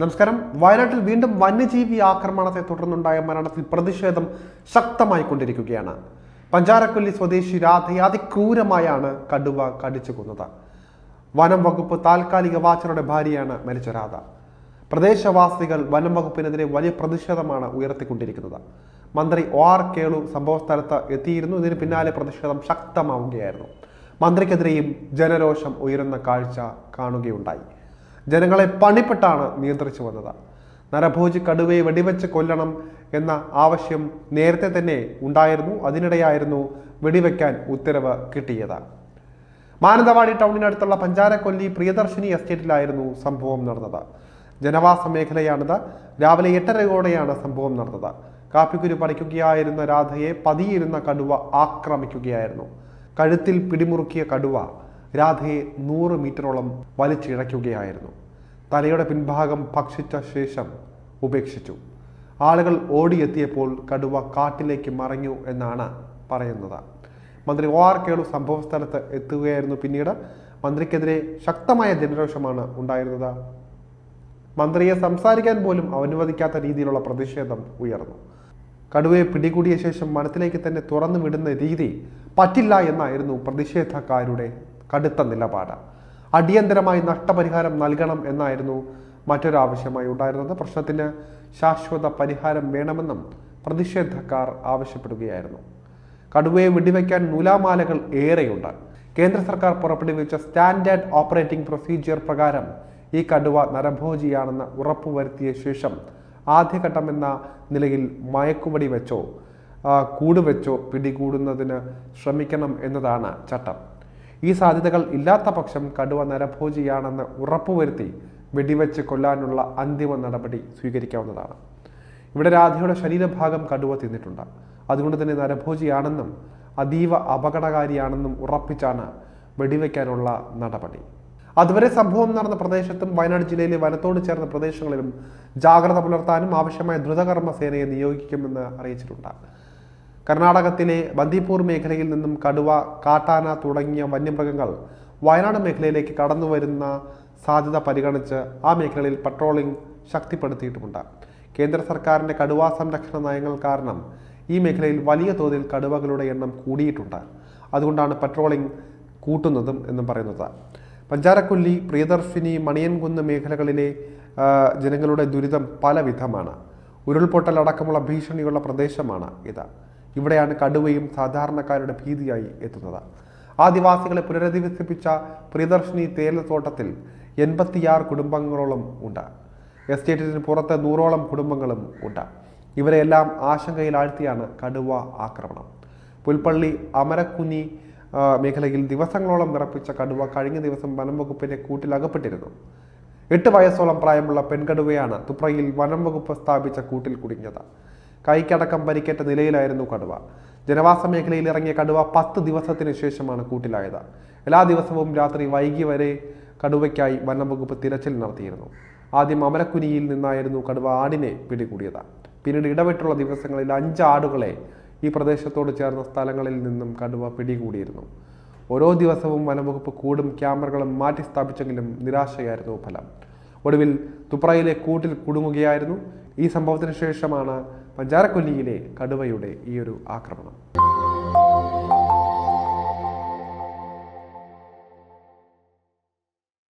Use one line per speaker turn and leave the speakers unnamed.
നമസ്കാരം. വയനാട്ടിൽ വീണ്ടും വന്യജീവി ആക്രമണത്തെ തുടർന്നുണ്ടായ മരണത്തിൽ പ്രതിഷേധം ശക്തമായി കൊണ്ടിരിക്കുകയാണ് പഞ്ചാരക്കൊല്ലി സ്വദേശി രാധയെ അതിക്രൂരമായാണ് കടുവ കടിച്ചു കൊന്നത്. വനം വകുപ്പ് താൽക്കാലിക വാച്ചറുടെ ഭാര്യയാണ് മരിച്ച രാധ. പ്രദേശവാസികൾ വനം വകുപ്പിനെതിരെ വലിയ പ്രതിഷേധമാണ് ഉയർത്തിക്കൊണ്ടിരിക്കുന്നത്. മന്ത്രി ഒ ആർ കേളു സംഭവസ്ഥലത്ത് എത്തിയിരുന്നു. ഇതിന് പിന്നാലെ പ്രതിഷേധം ശക്തമാവുകയായിരുന്നു. മന്ത്രിക്കെതിരെയും ജനരോഷം ഉയരുന്ന കാഴ്ച കാണുകയുണ്ടായി. ജനങ്ങളെ പണിപ്പെട്ടാണ് നിയന്ത്രിച്ചു വന്നത്. നരഭോജി കടുവയെ വെടിവെച്ച് കൊല്ലണം എന്ന ആവശ്യം നേരത്തെ തന്നെ ഉണ്ടായിരുന്നു. അതിനിടെയായിരുന്നു വെടിവെക്കാൻ ഉത്തരവ് കിട്ടിയത്. മാനന്തവാടി ടൗണിനടുത്തുള്ള പഞ്ചാരക്കൊല്ലി പ്രിയദർശിനി എസ്റ്റേറ്റിലായിരുന്നു സംഭവം നടന്നത്. ജനവാസ മേഖലയാണിത്. രാവിലെ എട്ടരയോടെയാണ് സംഭവം നടന്നത്. കാപ്പിക്കുരു പറിക്കുകയായിരുന്ന രാധയെ പതിയിരുന്ന കടുവ ആക്രമിക്കുകയായിരുന്നു. കഴുത്തിൽ പിടിമുറുക്കിയ കടുവ രാധയെ നൂറ് മീറ്ററോളം വലിച്ചിഴയ്ക്കുകയായിരുന്നു. തലയുടെ പിൻഭാഗം ഭക്ഷിച്ച ശേഷം ഉപേക്ഷിച്ചു. ആളുകൾ ഓടിയെത്തിയപ്പോൾ കടുവ കാട്ടിലേക്ക് മറഞ്ഞു എന്നാണ് പറയുന്നത്. മന്ത്രി ഒ ആർ കേളു സംഭവ സ്ഥലത്ത് എത്തുകയായിരുന്നു പിന്നീട്. മന്ത്രിക്കെതിരെ ശക്തമായ ജനരോഷമാണ് ഉണ്ടായിരുന്നത്. മന്ത്രിയെ സംസാരിക്കാൻ പോലും അനുവദിക്കാത്ത രീതിയിലുള്ള പ്രതിഷേധം ഉയർന്നു. കടുവയെ പിടികൂടിയ ശേഷം മനസ്സിലേക്ക് തന്നെ തുറന്നു വിടുന്ന രീതി പറ്റില്ല എന്നായിരുന്നു പ്രതിഷേധക്കാരുടെ കടുത്ത നിലപാട്. അടിയന്തരമായി നഷ്ടപരിഹാരം നൽകണം എന്നായിരുന്നു മറ്റൊരാവശ്യമായി ഉണ്ടായിരുന്നത്. പ്രശ്നത്തിന് ശാശ്വത പരിഹാരം വേണമെന്നും പ്രതിഷേധക്കാർ ആവശ്യപ്പെടുകയായിരുന്നു. കടുവയെ വെടിവെക്കാൻ നൂലാമാലകൾ ഏറെയുണ്ട്. കേന്ദ്ര സർക്കാർ പുറപ്പെടുവിച്ച സ്റ്റാൻഡേർഡ് ഓപ്പറേറ്റിംഗ് പ്രൊസീജിയർ പ്രകാരം ഈ കടുവ നരഭോജിയാണെന്ന് ഉറപ്പുവരുത്തിയ ശേഷം ആദ്യഘട്ടം എന്ന നിലയിൽ മയക്കുവടി വെച്ചോ കൂടുവെച്ചോ കൂട് വെച്ചോ പിടികൂടുന്നതിന് ശ്രമിക്കണം എന്നതാണ് ചട്ടം. ഈ സാധ്യതകൾ ഇല്ലാത്ത പക്ഷം കടുവ നരഭോജിയാണെന്ന് ഉറപ്പുവരുത്തി വെടിവെച്ച് കൊല്ലാനുള്ള അന്തിമ നടപടി സ്വീകരിക്കാവുന്നതാണ്. ഇവിടെ രാധയുടെ ശരീരഭാഗം കടുവ തിന്നിട്ടുണ്ട്. അതുകൊണ്ട് തന്നെ നരഭോജിയാണെന്നും അതീവ അപകടകാരിയാണെന്നും ഉറപ്പിച്ചാണ് വെടിവെക്കാനുള്ള നടപടി. അതുവരെ സംഭവം നടന്ന പ്രദേശത്തും വയനാട് ജില്ലയിലെ വനത്തോട് ചേർന്ന പ്രദേശങ്ങളിലും ജാഗ്രത പുലർത്താനും ആവശ്യമായ ദ്രുതകർമ്മ സേനയെ നിയോഗിക്കുമെന്ന് അറിയിച്ചിട്ടുണ്ട്. കർണാടകത്തിലെ ബന്ദിപ്പൂർ മേഖലയിൽ നിന്നും കടുവ കാട്ടാന തുടങ്ങിയ വന്യമൃഗങ്ങൾ വയനാട് മേഖലയിലേക്ക് കടന്നു വരുന്ന സാധ്യത പരിഗണിച്ച് ആ മേഖലയിൽ പട്രോളിംഗ് ശക്തിപ്പെടുത്തിയിട്ടുമുണ്ട്. കേന്ദ്ര സർക്കാരിന്റെ കടുവാ സംരക്ഷണ നയങ്ങൾ കാരണം ഈ മേഖലയിൽ വലിയ തോതിൽ കടുവകളുടെ എണ്ണം കൂടിയിട്ടുണ്ട്. അതുകൊണ്ടാണ് പട്രോളിംഗ് കൂട്ടുന്നതും എന്നും പറയുന്നത്. പഞ്ചാരക്കൊല്ലി പ്രിയദർശിനി മണിയൻകുന്ന് മേഖലകളിലെ ജനങ്ങളുടെ ദുരിതം പല ഉരുൾപൊട്ടൽ അടക്കമുള്ള ഭീഷണിയുള്ള പ്രദേശമാണ് ഇത്. ഇവിടെയാണ് കടുവയും സാധാരണക്കാരുടെ ഭീതിയായി എത്തുന്നത്. ആദിവാസികളെ പുനരധിവസിപ്പിച്ച പ്രിയദർശിനി തേയിലത്തോട്ടത്തിൽ എൺപത്തിയാറ് കുടുംബങ്ങളോളം ഉണ്ട്. എസ്റ്റേറ്റിന് പുറത്ത് നൂറോളം കുടുംബങ്ങളും ഉണ്ട്. ഇവരെല്ലാം ആശങ്കയിലാഴ്ത്തിയാണ് കടുവ ആക്രമണം. പുൽപ്പള്ളി അമരക്കുനി ആ, മേഖലയിൽ ദിവസങ്ങളോളം വിറപ്പിച്ച കടുവ കഴിഞ്ഞ ദിവസം വനം വകുപ്പിന്റെ കൂട്ടിൽ അകപ്പെട്ടിരുന്നു. എട്ട് വയസ്സോളം പ്രായമുള്ള പെൺകടുവയാണ് തുപ്രയിൽ വനം വകുപ്പ് സ്ഥാപിച്ച കൂട്ടിൽ കുടുങ്ങിയത്. കൈക്കടക്കം പരിക്കേറ്റ നിലയിലായിരുന്നു കടുവ. ജനവാസ മേഖലയിൽ ഇറങ്ങിയ കടുവ പത്ത് ദിവസത്തിന് ശേഷമാണ് കൂട്ടിലായത്. എല്ലാ ദിവസവും രാത്രി വൈകി വരെ കടുവയ്ക്കായി വനംവകുപ്പ് തിരച്ചിൽ നടത്തിയിരുന്നു. ആദ്യം അമരക്കുനിയിൽ നിന്നായിരുന്നു കടുവ ആടിനെ പിടികൂടിയത്. പിന്നീട് ഇടവിട്ടുള്ള ദിവസങ്ങളിൽ അഞ്ച് ആടുകളെ ഈ പ്രദേശത്തോട് ചേർന്ന സ്ഥലങ്ങളിൽ നിന്നും കടുവ പിടികൂടിയിരുന്നു. ഓരോ ദിവസവും വനംവകുപ്പ് കൂടും ക്യാമറകളും മാറ്റി സ്ഥാപിച്ചെങ്കിലും നിരാശയായിരുന്നു ഫലം. ഒടുവിൽ തുപ്രയിലെ കൂട്ടിൽ കുടുങ്ങുകയായിരുന്നു. ഈ സംഭവത്തിന് ശേഷമാണ് പഞ്ചാരക്കൊല്ലിയിലെ കടുവയുടെ ഈ ഒരു ആക്രമണം.